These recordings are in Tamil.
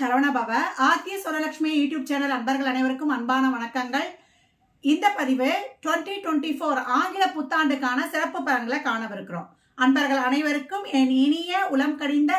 சரவணபவ ஆத்திய சுரலட்சுமி யூடியூப் சேனல் அன்பர்கள் அனைவருக்கும் அன்பான வணக்கங்கள். இந்த பதிவு 2024 டுவெண்ட்டி ஃபோர் ஆங்கில புத்தாண்டுக்கான சிறப்பு பலன்களை காணவிருக்கிறோம். அன்பர்கள் அனைவருக்கும் என் இனிய உளம் கடிந்த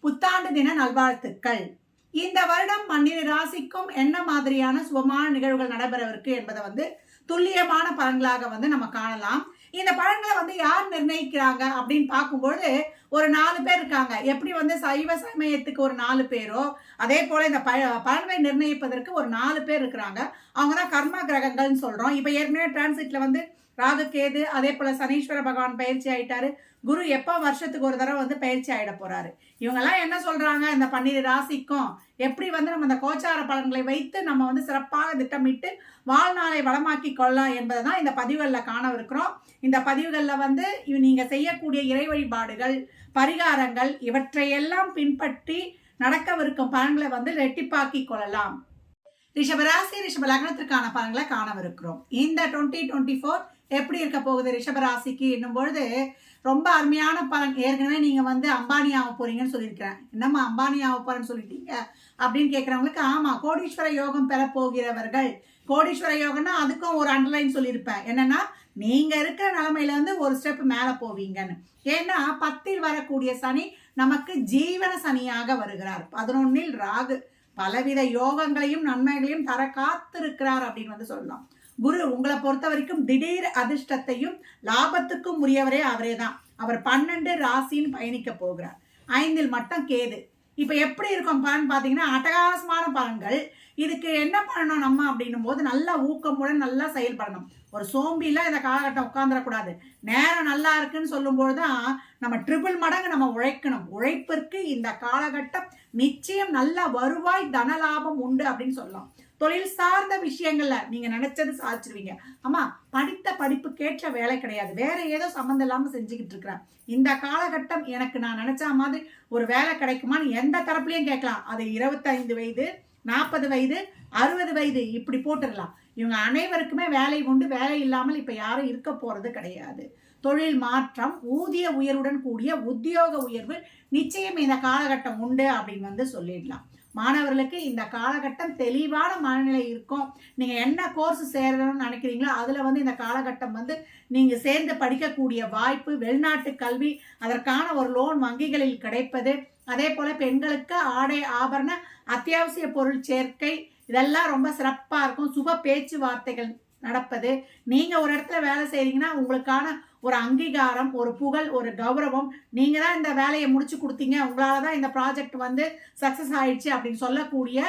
புத்தாண்டு தின நல்வாழ்த்துக்கள். இந்த வருடம் பன்னிரு ராசிக்கும் என்ன மாதிரியான சுபமான நிகழ்வுகள் நடைபெறவிருக்கு என்பதை வந்து துல்லியமான பலன்களாக வந்து நம்ம காணலாம். இந்த பலன்களை வந்து யார் நிர்ணயிக்கிறாங்க அப்படின்னு பார்க்கும்பொழுது ஒரு நாலு பேர் இருக்காங்க. எப்படி வந்து சைவ சமயத்துக்கு ஒரு நாலு பேரோ அதே போல இந்த ப பலன்களை நிர்ணயிப்பதற்கு ஒரு நாலு பேர் இருக்கிறாங்க. அவங்க தான் கர்ம கிரகங்கள்னு சொல்றோம். இப்போ ஏற்கனவே டிரான்சிட்ல வந்து ராகு கேது அதே போல சனீஸ்வர பகவான் பயிற்சி ஆயிட்டாரு. குரு எப்போ வருஷத்துக்கு ஒரு தடவை வந்து பயிற்சி ஆயிட போறாரு. இவங்கெல்லாம் என்ன சொல்றாங்க? இந்த பன்னிரு ராசிக்கும் எப்படி வந்து நம்ம இந்த கோச்சார பலன்களை வைத்து நம்ம வந்து சிறப்பாக திட்டமிட்டு வாழ்நாளை வளமாக்கி கொள்ளலாம் என்பதை தான் இந்த பதிவுகளில் காணவிருக்கிறோம். இந்த பதிவுகளில் வந்து இவ- நீங்க செய்யக்கூடிய இறை வழிபாடுகள் பரிகாரங்கள் இவற்றையெல்லாம் பின்பற்றி நடக்கவிருக்கும் பலன்களை வந்து ரெட்டிப்பாக்கி கொள்ளலாம். ரிஷபராசி ரிஷப லக்னத்திற்கான பலன்களை காணவிருக்கிறோம். இந்த டுவெண்ட்டி டுவெண்ட்டி ஃபோர் எப்படி இருக்க போகுது ரிஷபராசிக்கு என்னும் பொழுது ரொம்ப அருமையான பலன். ஏற்கனவே நீங்க வந்து அம்பானி ஆக போறீங்கன்னு சொல்லியிருக்கிறேன். என்னம்மா அம்பானி ஆக போறேன்னு சொல்லிட்டீங்க? அப்படின்னு கேட்குறவங்களுக்கு ஆமா கோடீஸ்வர யோகம் பெற போகிறவர்கள். கோடீஸ்வர யோகம்னா அதுக்கும் ஒரு அண்டர்லைன் சொல்லியிருப்பேன். என்னன்னா நீங்க இருக்கிற நிலைமையில வந்து ஒரு ஸ்டெப் மேல போவீங்கன்னு. ஏன்னா பத்தில் வரக்கூடிய சனி நமக்கு ஜீவன சனியாக வருகிறார். பதினொன்னில் ராகு. பலவித யோகங்களையும் நன்மைகளையும் தர காத்திருக்கிறார் அப்படின்னு வந்து சொல்லலாம் குரு உங்களை பொறுத்த வரைக்கும் திடீர் அதிர்ஷ்டத்தையும் லாபத்துக்கும் உரியவரே அவரே தான். அவர் பன்னெண்டு ராசின்னு பயணிக்க போகிறார். ஐந்தில் மட்டும் கேது. இப்போ எப்படி இருக்கும் பலன் பார்த்தீங்கன்னா அட்டகாசமான பலன்கள். இதுக்கு என்ன பண்ணணும் நம்ம அப்படின்னும் போது நல்லா ஊக்கமுடன் நல்லா செயல்படணும். ஒரு சோம்பிலாம் இந்த காலகட்டம் உட்காந்துடக்கூடாது நேரம் நல்லா இருக்குன்னு சொல்லும்போது தான் நம்ம ட்ரிபிள் மடங்கு நம்ம உழைக்கணும். உழைப்பிற்கு இந்த காலகட்டம் நிச்சயம் நல்ல வருவாய் தனலாபம் உண்டு அப்படின்னு சொல்லலாம். தொழில் சார்ந்த விஷயங்கள்ல நீங்க நினைச்சது சாதிச்சிருவீங்க. ஆமா படித்த படிப்புக்கேற்ற வேலை கிடையாது. வேற ஏதோ சம்மந்தம் இல்லாம செஞ்சுக்கிட்டு இருக்கிறேன். இந்த காலகட்டம் எனக்கு நான் நினைச்ச மாதிரி ஒரு வேலை கிடைக்குமான்னு எந்த தரப்புலையும் கேட்கலாம். அது இருபத்தைந்து வயது நாற்பது வயது அறுபது வயது இப்படி போட்டுடலாம். இவங்க அனைவருக்குமே வேலை உண்டு. வேலை இல்லாமல் இப்ப யாரும் இருக்க போறது கிடையாது. தொழில் மாற்றம் ஊதிய உயர்வுடன் கூடிய உத்தியோக உயர்வு நிச்சயம் இந்த காலகட்டம் உண்டு அப்படின்னு வந்து சொல்லிடலாம். மாணவர்களுக்கு இந்த காலகட்டம் தெளிவான மனநிலை இருக்கும். நீங்கள் என்ன கோர்ஸ் சேரணும்னு நினைக்கிறீங்களோ அதில் வந்து இந்த காலகட்டம் வந்து நீங்கள் சேர்ந்து படிக்கக்கூடிய வாய்ப்பு வெளிநாட்டு கல்வி அதற்கான ஒரு லோன் வங்கிகளில் கிடைப்பது அதே போல் பெண்களுக்கு ஆடை ஆபரண அத்தியாவசிய பொருள் சேர்க்கை இதெல்லாம் ரொம்ப சிறப்பாக இருக்கும். சுப பேச்சுவார்த்தைகள் நடப்பது. நீங்கள் ஒரு இடத்துல வேலை செய்கிறீங்கன்னா உங்களுக்கான ஒரு அங்கீகாரம் ஒரு புகழ் ஒரு கௌரவம் நீங்கள் தான் இந்த வேலையை முடிச்சு கொடுத்தீங்க. உங்களால தான் இந்த ப்ராஜெக்ட் வந்து சக்ஸஸ் ஆயிடுச்சு அப்படின்னு சொல்லக்கூடிய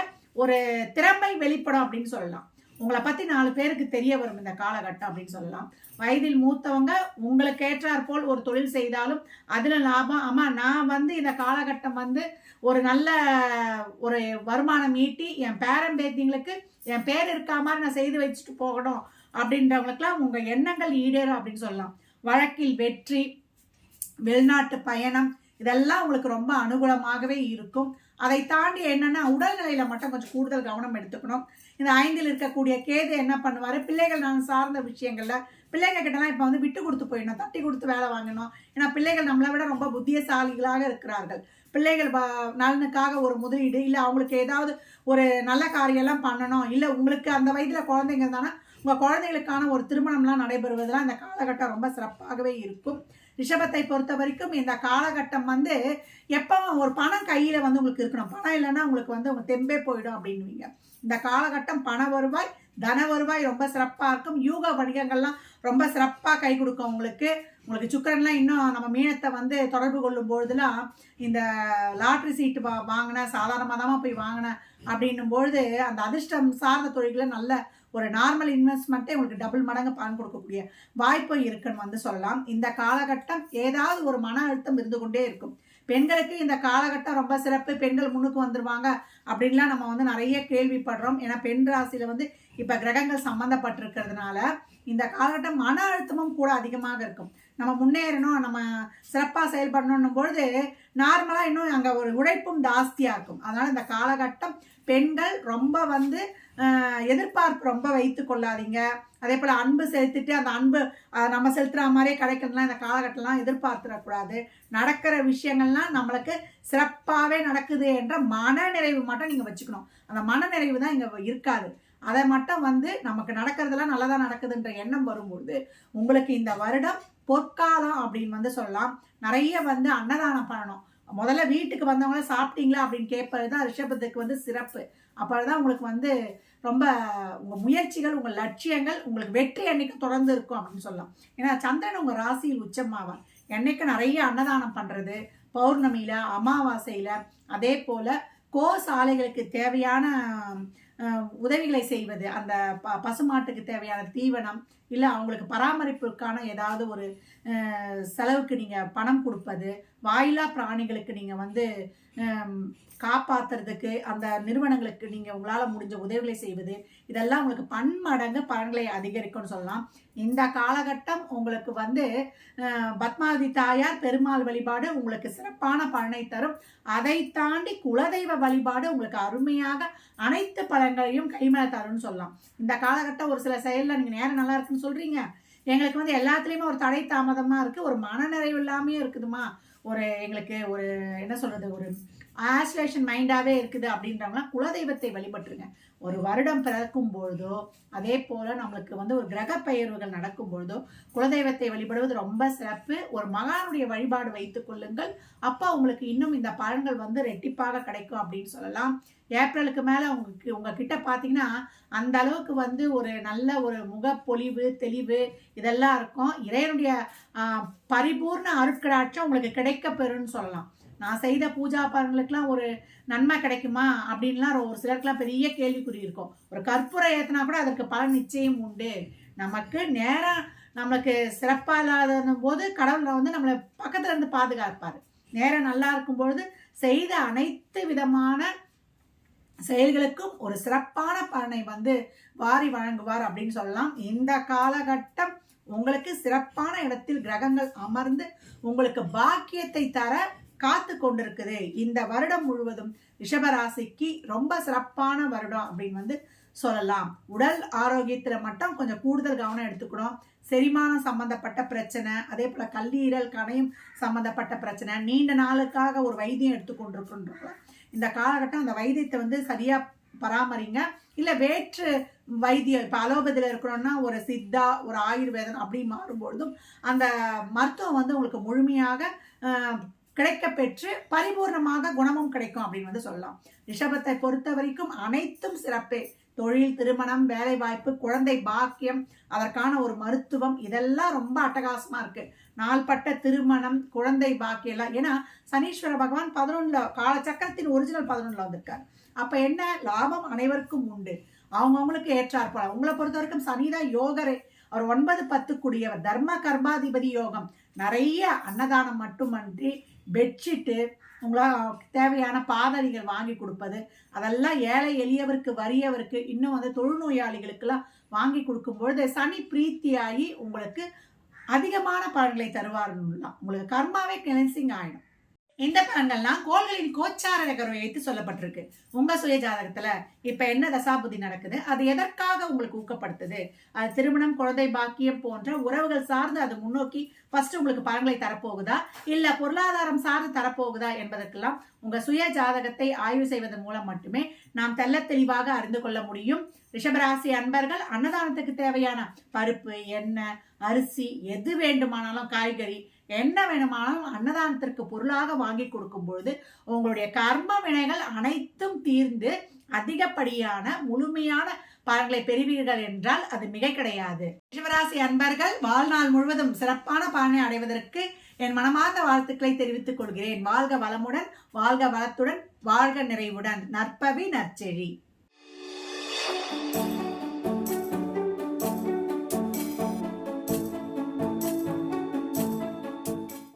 ஒரு திறமை வெளிப்படும் அப்படின்னு சொல்லலாம். உங்களை பத்தி நாலு பேருக்கு தெரிய வரும் இந்த காலகட்டம் அப்படின்னு சொல்லலாம். வயதில் மூத்தவங்க உங்களுக்கு ஏற்றார் போல் ஒரு தொழில் செய்தாலும் அதுல லாபம். ஆமா நான் வந்து இந்த காலகட்டம் வந்து ஒரு நல்ல ஒரு வருமானம் ஈட்டி என் பேரன் பேத்திங்களுக்கு என் பேர் இருக்கா மாதிரி நான் செய்து வச்சுட்டு போகணும் அப்படின்றவங்களுக்குலாம் உங்க எண்ணங்கள் ஈடேறும் அப்படின்னு சொல்லலாம். வழக்கில் வெற்றி வெளிநாட்டு பயணம் இதெல்லாம் உங்களுக்கு ரொம்ப அனுகூலமாகவே இருக்கும். அதை தாண்டி என்னன்னா உடல்நிலையில மட்டும் கொஞ்சம் கூடுதல் கவனம் எடுத்துக்கணும். இந்த ஐந்தில் இருக்கக்கூடிய கேது என்ன பண்ணுவாரு? பிள்ளைகள் நான் சார்ந்த விஷயங்கள்ல பிள்ளைங்க கிட்டலாம் இப்போ வந்து விட்டு கொடுத்து போயிடணும் தட்டி கொடுத்து வேலை வாங்கணும். ஏன்னா பிள்ளைகள் நம்மளை விட ரொம்ப புத்தியசாலிகளாக இருக்கிறார்கள். பிள்ளைகள் நலனுக்காக ஒரு முதலீடு இல்லை அவங்களுக்கு ஏதாவது ஒரு நல்ல காரியம்லாம் பண்ணணும் இல்லை உங்களுக்கு அந்த வயதில் குழந்தைங்க இருந்தானா உங்கள் குழந்தைகளுக்கான ஒரு திருமணம்லாம் நடைபெறுவதெல்லாம் இந்த காலகட்டம் ரொம்ப சிறப்பாகவே இருக்கும். ரிஷபத்தை பொறுத்த வரைக்கும் இந்த காலகட்டம் வந்து எப்பவும் ஒரு பணம் கையில் வந்து உங்களுக்கு இருக்கணும். பணம் இல்லைன்னா உங்களுக்கு வந்து உங்கள் தெம்பே போயிடும் அப்படின்வீங்க இந்த காலகட்டம் பண வருவாய் தன வருவாய் ரொம்ப சிறப்பாக இருக்கும். யூக வணிகங்கள்லாம் ரொம்ப சிறப்பாக கை கொடுக்கும் உங்களுக்கு. உங்களுக்கு சுக்கரன்லாம் இன்னும் நம்ம மீனத்தை வந்து தொடர்பு கொள்ளும் பொழுதுலாம் இந்த லாட்ரி சீட்டு வா வாங்கினேன் சாதாரணமாக தான் போய் வாங்கினேன் அப்படின்னும் பொழுது அந்த அதிர்ஷ்டம் சார்ந்த தொழில்களை நல்ல ஒரு நார்மல் இன்வெஸ்ட்மெண்ட்டே உங்களுக்கு டபுள் மடங்கு பலன் கொடுக்கக்கூடிய வாய்ப்பும் இருக்குன்னு வந்து சொல்லலாம். இந்த காலகட்டம் ஏதாவது ஒரு மன அழுத்தம் இருந்து கொண்டே இருக்கும். பெண்களுக்கு இந்த காலகட்டம் ரொம்ப சிறப்பு. பெண்கள் முன்னுக்கு வந்துருவாங்க அப்படின்லாம் நம்ம வந்து நிறைய கேள்விப்படுறோம். ஏன்னா பெண் ராசியில் வந்து இப்போ கிரகங்கள் சம்மந்தப்பட்டிருக்கிறதுனால இந்த காலகட்டம் மன அழுத்தமும் கூட அதிகமாக இருக்கும். நம்ம முன்னேறணும் நம்ம சிறப்பாக செயல்படணும் பொழுது நார்மலாக இன்னும் அங்கே ஒரு உழைப்பும் ஜாஸ்தியாக இருக்கும் அதனால் இந்த காலகட்டம் பெண்கள் ரொம்ப வந்து எதிர்பார்ப்பு ரொம்ப வைத்து கொள்ளாதீங்க. அதே போல் அன்பு செலுத்திட்டு அந்த அன்பு நம்ம செலுத்துகிற மாதிரியே கிடைக்கணும்லாம் இந்த காலகட்டம்லாம் எதிர்பார்த்துடக்கூடாது. நடக்கிற விஷயங்கள்லாம் நம்மளுக்கு சிறப்பாகவே நடக்குது என்ற மனநிறைவு மட்டும் நீங்கள் வச்சுக்கணும். அந்த மனநிறைவு தான் இங்கே இருக்காது. அதை மட்டும் வந்து நமக்கு நடக்கிறதெல்லாம் நல்லதாக நடக்குதுன்ற எண்ணம் வரும்பொழுது உங்களுக்கு இந்த வருடம் பொற்காலம் அப்படின்னு வந்து சொல்லலாம். நிறைய வந்து அன்னதானம் பண்ணணும். முதல்ல வீட்டுக்கு வந்தவங்கள சாப்பிட்டீங்களா அப்படின்னு கேட்பது தான் ரிஷபத்துக்கு வந்து சிறப்பு. அப்போதான் உங்களுக்கு வந்து ரொம்ப உங்கள் முயற்சிகள் உங்கள் லட்சியங்கள் உங்களுக்கு வெற்றி அன்னைக்கு தொடர்ந்து இருக்கும் அப்படின்னு சொல்லலாம். ஏன்னா சந்திரன் உங்கள் ராசியில் உச்சமாவார். என்னைக்கு நிறைய அன்னதானம் பண்ணுறது பௌர்ணமியில் அமாவாசையில் அதே போல் கோ சாலைகளுக்கு தேவையான உதவிகளை செய்வது அந்த ப பசுமாட்டுக்கு தேவையான தீவனம் இல்லை அவங்களுக்கு பராமரிப்புக்கான ஏதாவது ஒரு செலவுக்கு நீங்கள் பணம் கொடுப்பது வாயிலா பிராணிகளுக்கு நீங்கள் வந்து காப்பாற்றுறதுக்கு காப்பாத்துறதுக்கு அந்த நிறுவனங்களுக்கு நீங்கள் உங்களால் முடிஞ்ச உதவிகளை செய்வது இதெல்லாம் உங்களுக்கு பன்மடங்கு பலன்களை அதிகரிக்கும்னு சொல்லலாம். இந்த காலகட்டம் உங்களுக்கு வந்து அஹ், பத்மாவதி தாயார் பெருமாள் வழிபாடு உங்களுக்கு சிறப்பான பலனை தரும். அதை தாண்டி குலதெய்வ வழிபாடு உங்களுக்கு அருமையாக அனைத்து பலன்களையும் கைமேல தரும்னு சொல்லலாம். இந்த காலகட்டம் ஒரு சில செயலில் நீங்கள் நேரம் நல்லா இருக்குன்னு சொல்கிறீங்க எங்களுக்கு வந்து எல்லாத்துலேயுமே ஒரு தடை தாமதமாக இருக்குது ஒரு மனநிறைவு இல்லாமையும் இருக்குதுமா? ஒரு எங்களுக்கு ஒரு என்ன சொல்கிறது ஒரு ஆஸ்லேஷன் மைண்டாகவே இருக்குது அப்படின்றவங்களாம் குலதெய்வத்தை வழிபட்டுருங்க. ஒரு வருடம் பிறக்கும் பொழுதோ அதே போல் நம்மளுக்கு வந்து ஒரு கிரக பெயர்வுகள் நடக்கும் பொழுதோ குலதெய்வத்தை வழிபடுவது ரொம்ப சிறப்பு. ஒரு மகானுடைய வழிபாடு வைத்துக் கொள்ளுங்கள். அப்போ உங்களுக்கு இன்னும் இந்த பலன்கள் வந்து ரெட்டிப்பாக கிடைக்கும் அப்படின்னு சொல்லலாம். ஏப்ரலுக்கு மேலே உங்களுக்கு உங்ககிட்ட பார்த்தீங்கன்னா அந்த அளவுக்கு வந்து ஒரு நல்ல ஒரு முகப்பொலிவு தெளிவு இதெல்லாம் இருக்கும். இறைவனுடைய பரிபூர்ண அருட்கடாட்சம் உங்களுக்கு கிடைக்க பெறும்னு சொல்லலாம். நான் செய்த பூஜா பலன்களுக்கெல்லாம் ஒரு நன்மை கிடைக்குமா அப்படின்லாம் ஒரு சிலருக்குலாம் பெரிய கேள்விக்குறி இருக்கும். ஒரு கற்பூரம் ஏற்றினா கூட அதற்கு பலன் நிச்சயம் உண்டு. நமக்கு நேரம் நம்மளுக்கு சிறப்பாக இல்லாத போது கடவுளை வந்து நம்மளை பக்கத்துல இருந்து பாதுகாப்பார். நேரம் நல்லா இருக்கும் பொழுது செய்த அனைத்து விதமான செயல்களுக்கும் ஒரு சிறப்பான பலனை வந்து வாரி வழங்குவார் அப்படின்னு சொல்லலாம். இந்த காலகட்டம் உங்களுக்கு சிறப்பான இடத்தில் கிரகங்கள் அமர்ந்து உங்களுக்கு பாக்கியத்தை தர காத்து கொண்டிருக்குது. இந்த வருடம் முழுவதும் ரிஷபராசிக்கு ரொம்ப சிறப்பான வருடம் அப்படின்னு வந்து சொல்லலாம். உடல் ஆரோக்கியத்தில் மட்டும் கொஞ்சம் கூடுதல் கவனம் எடுத்துக்கணும். செரிமானம் சம்பந்தப்பட்ட பிரச்சனை அதே போல் கல்லீரல் கணையம் சம்பந்தப்பட்ட பிரச்சனை நீண்ட நாளுக்காக ஒரு வைத்தியம் எடுத்துக்கொண்டிருக்கின்றோம் இந்த காலகட்டம் அந்த வைத்தியத்தை வந்து சரியாக பராமரிங்க. இல்லை வேற்று வைத்தியம் இப்போ அலோபதியில் இருக்கிறோன்னா ஒரு சித்தா ஒரு ஆயுர்வேதம் அப்படி மாறும்பொழுதும் அந்த மருத்துவம் வந்து உங்களுக்கு முழுமையாக கிடைக்க பெற்று பரிபூர்ணமாக குணமும் கிடைக்கும் அப்படின்னு வந்து சொல்லலாம். ரிஷபத்தை பொறுத்த வரைக்கும் அனைத்தும் சிறப்பே. தொழில் திருமணம் வேலை வாய்ப்பு குழந்தை பாக்கியம் அதற்கான ஒரு மருத்துவம் இதெல்லாம் ரொம்ப அட்டகாசமா இருக்கு. நாள்பட்ட திருமணம் குழந்தை பாக்கியம் எல்லாம். ஏன்னா சனீஸ்வர பகவான் பதினொன்றுல காலச்சக்கரத்தின் ஒரிஜினல் பதினொன்றுல வந்திருக்கார். அப்ப என்ன? லாபம் அனைவருக்கும் உண்டு. அவங்கவுங்களுக்கு ஏற்றாற்போல உங்களை பொறுத்த வரைக்கும் சனிதான் யோகரே. அவர் ஒன்பது பத்து கூடியவர் தர்ம கர்மாதிபதி யோகம். நிறைய அன்னதானம் மட்டுமன்றி பெட்ஷீட்டு உங்களால் தேவையான பாதணிகள் வாங்கி கொடுப்பது அதெல்லாம் ஏழை எளியவருக்கு வறியவருக்கு இன்னும் வந்து தொழுநோயாளிகளுக்கெல்லாம் வாங்கி கொடுக்கும்பொழுது சனி பிரீத்தியாகி உங்களுக்கு அதிகமான பலன்களை தருவாருலாம் உங்களுக்கு கர்மாவே கிளென்சிங் ஆகிடும் இந்த பலன்கள்லாம் கோள்களின் கோச்சார நகரம் வைத்து சொல்லப்பட்டிருக்கு. உங்க சுய ஜாதகத்துல இப்ப என்ன தசாபுதி நடக்குது? அது எதற்காக உங்களுக்கு ஊக்கப்படுத்துது? அது திருமணம் குழந்தை பாக்கியம் போன்ற உறவுகள் சார்ந்து அது முன்னோக்கி ஃபர்ஸ்ட் உங்களுக்கு பலன்களை தரப்போகுதா? இல்ல பொருளாதாரம் சார்ந்து தரப்போகுதா என்பதற்கெல்லாம் உங்க சுய ஜாதகத்தை ஆய்வு செய்வதன் மூலம் மட்டுமே நாம் தெள்ள தெளிவாக அறிந்து கொள்ள முடியும். ரிஷபராசி அன்பர்கள் அன்னதானத்துக்கு தேவையான பருப்பு எண்ணெய் அரிசி எது வேண்டுமானாலும் காய்கறி என்ன வேணுமானாலும் அன்னதானத்திற்கு பொருளாக வாங்கி கொடுக்கும் பொழுது உங்களுடைய கர்ம வினைகள் அனைத்தும் தீர்ந்து அதிகப்படியான முழுமையான பலன்களை பெறுவீர்கள் என்றால் அது மிகை கிடையாது. ரிஷபராசி அன்பர்கள் வாழ்நாள் முழுவதும் சிறப்பான பலனை அடைவதற்கு என் மனமார்ந்த வாழ்த்துக்களை தெரிவித்துக் கொள்கிறேன். வாழ்க வளமுடன் வாழ்க வளத்துடன் வாழ்க நிறைவுடன். நற்பவி நற்செழி.